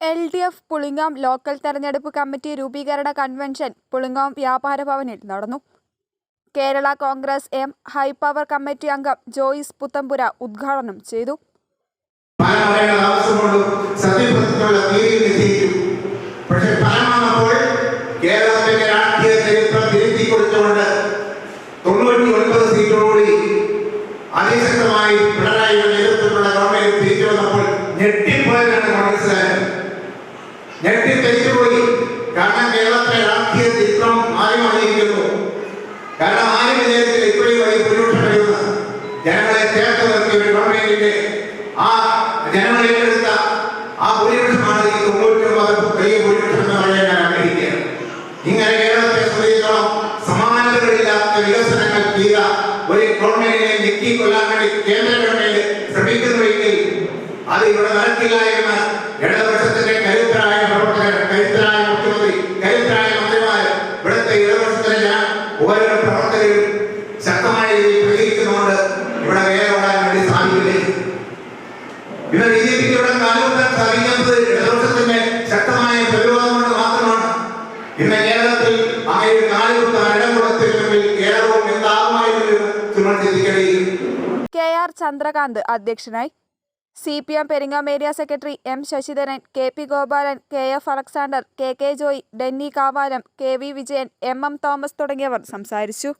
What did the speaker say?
L D F Pulingam local തെരഞ്ഞെടുപ്പ് committee രൂപീകരണ convention Pulingam വ്യാപാര ഭവനിൽ നടന്നു. Kerala Congress M high power committee അംഗം ജോയിസ് പുത്തമ്പുര ഉദ്ഘാടനം ചെയ്തു. അതിശക്തമായി പിണറായിയുടെ നേതൃത്വത്തിലുള്ള ഗവൺമെന്റ് തിരിച്ചു വന്നപ്പോൾ ഞെട്ടിപ്പോയതാണ് ഞെട്ടിത്തെരിച്ചുപോയി കാരണം കേരളത്തിലെ രാഷ്ട്രീയ ചിത്രം മാറി മാറിയിരിക്കുന്നു കാരണം ആരും വിജയത്തിൽ ഇത്രയും വലിയ വരുന്ന ജനങ്ങളെ ചേർത്ത് നിർത്തിയ ഒരു ഗവൺമെന്റിന്റെ ആ ജനങ്ങളെ ഏറ്റെടുത്ത ആ ഭൂരിപക്ഷമാണ് ഈ തൊണ്ണൂറ്റി ഒമ്പത് വലിയ ഭൂരിപക്ഷം എന്ന് പറയാൻ ഞാൻ ആഗ്രഹിക്കുകയാണ്. ഇങ്ങനെ കേരളത്തെ സംബന്ധിച്ചോളം സമാനതകളില്ലാത്ത വികസനങ്ങൾ ചെയ്ത ഒരു ഗവൺമെന്റിനെ ഞെക്കിക്കൊല്ലാൻ വേണ്ടി കേന്ദ്ര ഗവൺമെന്റ് ശ്രമിക്കുന്നുവെങ്കിൽ അത് ഇവിടെ നടക്കില്ല ജന ഓരോ പ്രവർത്തകരും ശക്തമായ രീതിയിൽ ഇവിടെ ഓടാൻ വേണ്ടി സാധിക്കില്ലേ? ഇവർ ബി ജെ പിക്ക് ഇവിടെ കാലുകുത്താൻ സാധിക്കാത്തത് ഇടതുപക്ഷത്തിന്റെ ശക്തമായ പ്രതിരോധം കൊണ്ട് മാത്രമാണ്. ഇന്ന് കേരളത്തിൽ അങ്ങനെ ഒരു കാലുകുത്താൻ ഇടം കൊടുത്തിരുന്നെങ്കിൽ കേരളവും എന്താകുമായിരുന്നു ചുമ നമ്മൾ കെ ആർ ചന്ദ്രകാന്ത് അധ്യക്ഷനായി C P M Peringam area secretary M Sasidharan K P Gopalan K F Alexander K K Joy Denny Kavalam K V Vijayan M M Thomas തുടങ്ങിയവർ സംസാരിച്ചു.